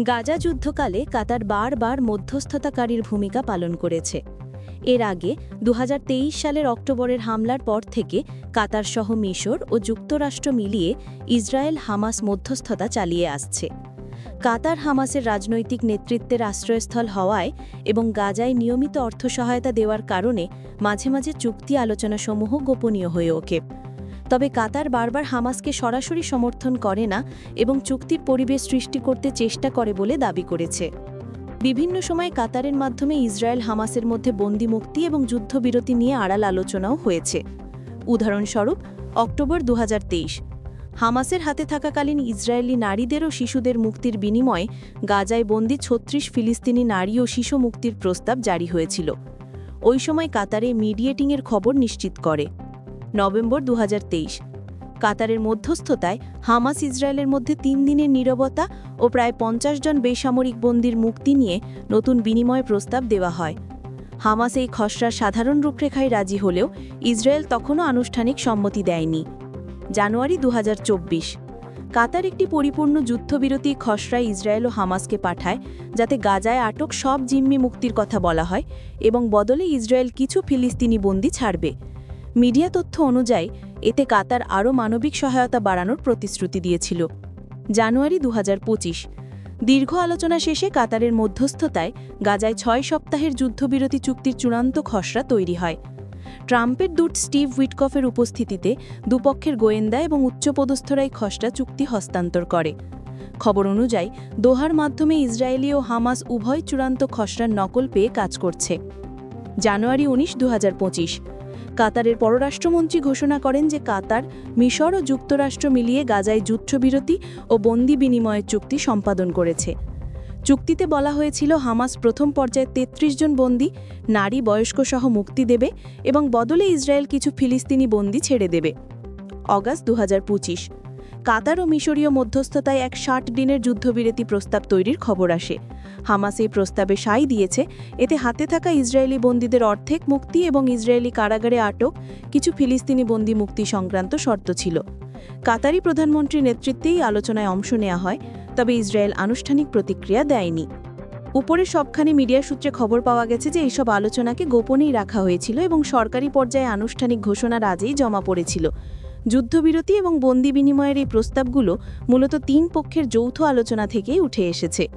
গাজা যুদ্ধকালে কাতার বারবার মধ্যস্থতাকারীর ভূমিকা পালন করেছে। এর আগে দু হাজার তেইশ সালের অক্টোবরের হামলার পর থেকে কাতার সহ মিশর ও যুক্তরাষ্ট্র মিলিয়ে ইসরায়েল হামাস মধ্যস্থতা চালিয়ে আসছে। কাতার হামাসের রাজনৈতিক নেতৃত্বের আশ্রয়স্থল হওয়ায় এবং গাজায় নিয়মিত অর্থ সহায়তা দেওয়ার কারণে মাঝে মাঝে চুক্তি আলোচনাসমূহ গোপনীয় হয়ে ওঠে। তবে কাতার বারবার হামাসকে সরাসরি সমর্থন করে না এবং চুক্তির পরিবেশ সৃষ্টি করতে চেষ্টা করে বলে দাবি করেছে। বিভিন্ন সময় কাতারের মাধ্যমে ইসরায়েল হামাসের মধ্যে বন্দি মুক্তি এবং যুদ্ধবিরতি নিয়ে আড়াল আলোচনাও হয়েছে। উদাহরণস্বরূপ, অক্টোবর দু হাজার তেইশ। হামাসের হাতে থাকাকালীন ইসরায়েলি নারীদের ও শিশুদের মুক্তির বিনিময়ে গাজায় বন্দি ছত্রিশ ফিলিস্তিনি নারী ও শিশু মুক্তির প্রস্তাব জারি হয়েছিল। ওই সময় কাতারে মিডিয়েটিংয়ের খবর নিশ্চিত করে। নভেম্বর দু হাজার তেইশ। কাতারের মধ্যস্থতায় হামাস ইসরায়েলের মধ্যে তিন দিনের নীরবতা ও প্রায় পঞ্চাশ জন বেসামরিক বন্দির মুক্তি নিয়ে নতুন বিনিময় প্রস্তাব দেওয়া হয়। হামাস এই খসড়ার সাধারণ রূপরেখায় রাজি হলেও ইসরায়েল তখনও আনুষ্ঠানিক সম্মতি দেয়নি। জানুয়ারি দু হাজার চব্বিশ। কাতার একটি পরিপূর্ণ যুদ্ধবিরতি খসড়া ইসরায়েল ও হামাসকে পাঠায়, যাতে গাজায় আটক সব জিম্মি মুক্তির কথা বলা হয় এবং বদলে ইসরায়েল কিছু ফিলিস্তিনি বন্দি ছাড়বে। মিডিয়া তথ্য অনুযায়ী, এতে কাতার আরও মানবিক সহায়তা বাড়ানোর প্রতিশ্রুতি দিয়েছিল। জানুয়ারি দু হাজার পঁচিশ। দীর্ঘ আলোচনা শেষে কাতারের মধ্যস্থতায় গাজায় ছয় সপ্তাহের যুদ্ধবিরতি চুক্তির চূড়ান্ত খসড়া তৈরি হয়। ট্রাম্পের দূত স্টিভ উইটকফের উপস্থিতিতে দুপক্ষের গোয়েন্দা এবং উচ্চপদস্থরাই খসড়া চুক্তি হস্তান্তর করে। খবর অনুযায়ী, দোহার মাধ্যমে ইসরায়েলি ও হামাস উভয় চূড়ান্ত খসড়ার নকল পেয়ে কাজ করছে। জানুয়ারি উনিশ দু কাতারের পররাষ্ট্রমন্ত্রী ঘোষণা করেন যে কাতার, মিশর ও যুক্তরাষ্ট্র মিলিয়ে গাজায় যুদ্ধবিরতি ও বন্দি বিনিময়ের চুক্তি সম্পাদন করেছে। চুক্তিতে বলা হয়েছিল হামাস প্রথম পর্যায়ে ৩৩ জন বন্দি, নারী বয়স্ক সহ মুক্তি দেবে এবং বদলে ইসরায়েল কিছু ফিলিস্তিনি বন্দি ছেড়ে দেবে। অগাস্ট দু কাতার ও মিশরীয় মধ্যস্থতায় এক ষাট দিনের যুদ্ধবিরতি প্রস্তাব তৈরির খবর আসে। হামাস এই প্রস্তাবে সাই দিয়েছে, এতে হাতে থাকা ইসরায়েলি বন্দীদের অর্ধেক মুক্তি এবং ইসরায়েলি কারাগারে আটক কিছু ফিলিস্তিনি বন্দি মুক্তি সংক্রান্ত শর্ত ছিল। কাতারি প্রধানমন্ত্রীর নেতৃত্বেই আলোচনায় অংশ নেওয়া হয়, তবে ইসরায়েল আনুষ্ঠানিক প্রতিক্রিয়া দেয়নি। উপরে সবখানি মিডিয়া সূত্রে খবর পাওয়া গেছে যে এইসব আলোচনাকে গোপনেই রাখা হয়েছিল এবং সরকারি পর্যায়ে আনুষ্ঠানিক ঘোষণার আজই জমা পড়েছিল। যুদ্ধবিরতি এবং বন্দি বিনিময়ের এই প্রস্তাবগুলো মূলত তিন পক্ষের যৌথ আলোচনা থেকেই উঠে এসেছে।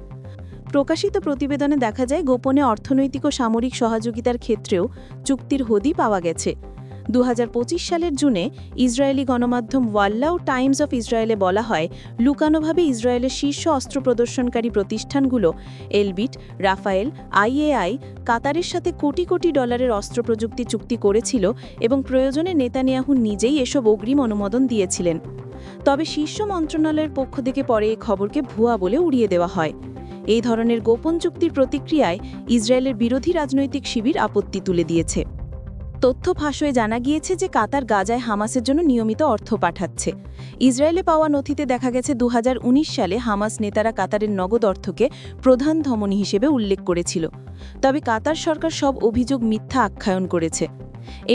প্রকাশিত প্রতিবেদনে দেখা যায়, গোপনে অর্থনৈতিক ও সামরিক সহযোগিতার ক্ষেত্রেও চুক্তির হদি পাওয়া গেছে। দু হাজার পঁচিশ সালের জুনে ইসরায়েলি গণমাধ্যম ওয়াল্লাউ টাইমস অফ ইসরায়েলে বলা হয়, লুকানোভাবে ইসরায়েলের শীর্ষ অস্ত্র প্রদর্শনকারী প্রতিষ্ঠানগুলো এলবিট, রাফায়েল, আইএআই, কাতারের সাথে কোটি কোটি ডলারের অস্ত্র প্রযুক্তি চুক্তি করেছিল এবং প্রয়োজনে নেতানিয়াহু নিজেই এসব অগ্রিম অনুমোদন দিয়েছিলেন। তবে শীর্ষ মন্ত্রণালয়ের পক্ষ থেকে পরে এই খবরকে ভুয়া বলে উড়িয়ে দেওয়া হয়। এই ধরনের গোপন চুক্তির প্রতিক্রিয়ায় ইসরায়েলের বিরোধী রাজনৈতিক শিবির আপত্তি তুলে দিয়েছে। তথ্য ফাঁস হয়ে জানা গিয়েছে যে কাতার গাজায় হামাসের জন্য নিয়মিত অর্থ পাঠাচ্ছে। ইসরায়েলে পাওয়া নথিতে দেখা গেছে দু হাজার উনিশ সালে হামাস নেতারা কাতারের নগদ অর্থকে প্রধান ধমনী হিসেবে উল্লেখ করেছিল। তবে কাতার সরকার সব অভিযোগ মিথ্যা আখ্যায়ন করেছে।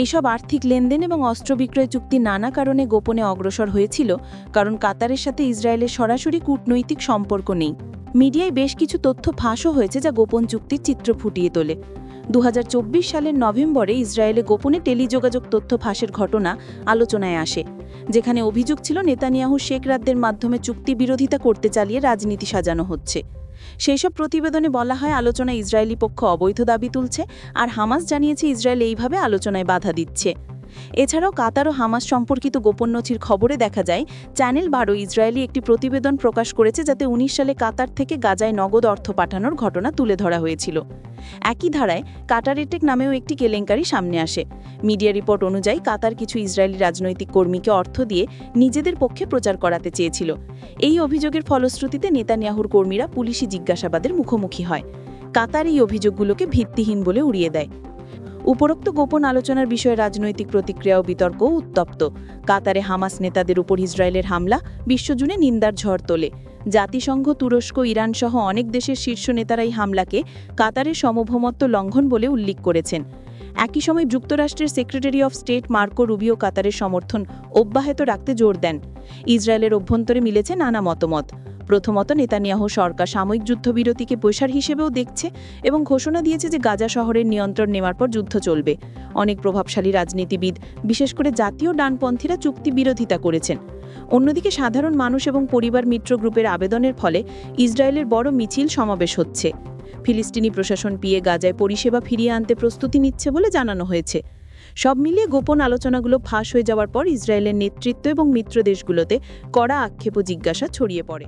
এইসব আর্থিক লেনদেন এবং অস্ত্র বিক্রয় চুক্তি নানা কারণে গোপনে অগ্রসর হয়েছিল, কারণ কাতারের সাথে ইসরায়েলের সরাসরি কূটনৈতিক সম্পর্ক নেই। মিডিয়ায় বেশ কিছু তথ্য ফাঁসও হয়েছে যা গোপন চুক্তির চিত্র ফুটিয়ে তোলে। দু হাজার চব্বিশ সালের নভেম্বরে ইসরায়েলে গোপনে টেলিযোগাযোগ তথ্য ফাঁসের ঘটনা আলোচনায় আসে, যেখানে অভিযোগ ছিল নেতানিয়াহু শেখ রাদ্দের মাধ্যমে চুক্তি বিরোধিতা করতে চালিয়ে রাজনীতি সাজানো হচ্ছে। সেই সব প্রতিবেদনে বলা হয়, আলোচনায় ইসরায়েলি পক্ষ অবৈধ দাবি তুলছে আর হামাস জানিয়েছে ইসরায়েল এইভাবে আলোচনায় বাধা দিচ্ছে। এছাড়াও কাতার ও হামাস সম্পর্কিত গোপন নথির খবরে দেখা যায়, চ্যানেল বারো ইসরায়েলি একটি প্রতিবেদন প্রকাশ করেছে যাতে উনিশ সালে কাতার থেকে গাজায় নগদ অর্থ পাঠানোর ঘটনা তুলে ধরা হয়েছিল। একই ধারায় কাটারেটেক নামেও একটি কেলেঙ্কারি সামনে আসে। মিডিয়া রিপোর্ট অনুযায়ী কাতার কিছু ইসরায়েলি রাজনৈতিক কর্মীকে অর্থ দিয়ে নিজেদের পক্ষে প্রচার করাতে চেয়েছিল। এই অভিযোগের ফলশ্রুতিতে নেতানিয়াহুর কর্মীরা পুলিশি জিজ্ঞাসাবাদের মুখোমুখি হয়। কাতার এই অভিযোগগুলোকে ভিত্তিহীন বলে উড়িয়ে দেয়। উপরোক্ত গোপন আলোচনার বিষয়ে রাজনৈতিক প্রতিক্রিয়া ও বিতর্কও উত্তপ্ত। কাতারে হামাস নেতাদের উপর ইসরায়েলের হামলা বিশ্বজুড়ে নিন্দার ঝড় তোলে। জাতিসংঘ, তুরস্ক, ইরান সহ অনেক দেশের শীর্ষ নেতারাই হামলাকে কাতারের সমভমত্ব লঙ্ঘন বলে উল্লেখ করেছেন। একই সময় যুক্তরাষ্ট্রের secretary of state Marco Rubio কাতারের সমর্থন অব্যাহত রাখতে জোর দেন। ইসরায়েলের অভ্যন্তরে মিলেছে নানা মতামত। প্রথমত, নেতানিয়াহু সরকার সাময়িক যুদ্ধবিরতিকে বৈশার হিসেবেও দেখছে এবং ঘোষণা দিয়েছে যে গাজা শহরের নিয়ন্ত্রণ নেওয়ার পর যুদ্ধ চলবে। অনেক প্রভাবশালী রাজনীতিবিদ, বিশেষ করে জাতীয় ডানপন্থীরা চুক্তি বিরোধিতা করেছেন। অন্যদিকে, সাধারণ মানুষ এবং পরিবার মিত্র গ্রুপের আবেদনের ফলে ইসরায়েলের বড় মিছিল সমাবেশ হচ্ছে। ফিলিস্তিনি প্রশাসন পিয়ে গাজায় পরিষেবা ফিরিয়ে আনতে প্রস্তুতি নিচ্ছে বলে জানানো হয়েছে। সব মিলিয়ে গোপন আলোচনাগুলো ফাঁস হয়ে যাওয়ার পর ইসরায়েলের নেতৃত্ব এবং মিত্র দেশগুলোতে কড়া আক্ষেপ ও জিজ্ঞাসা ছড়িয়ে পড়ে।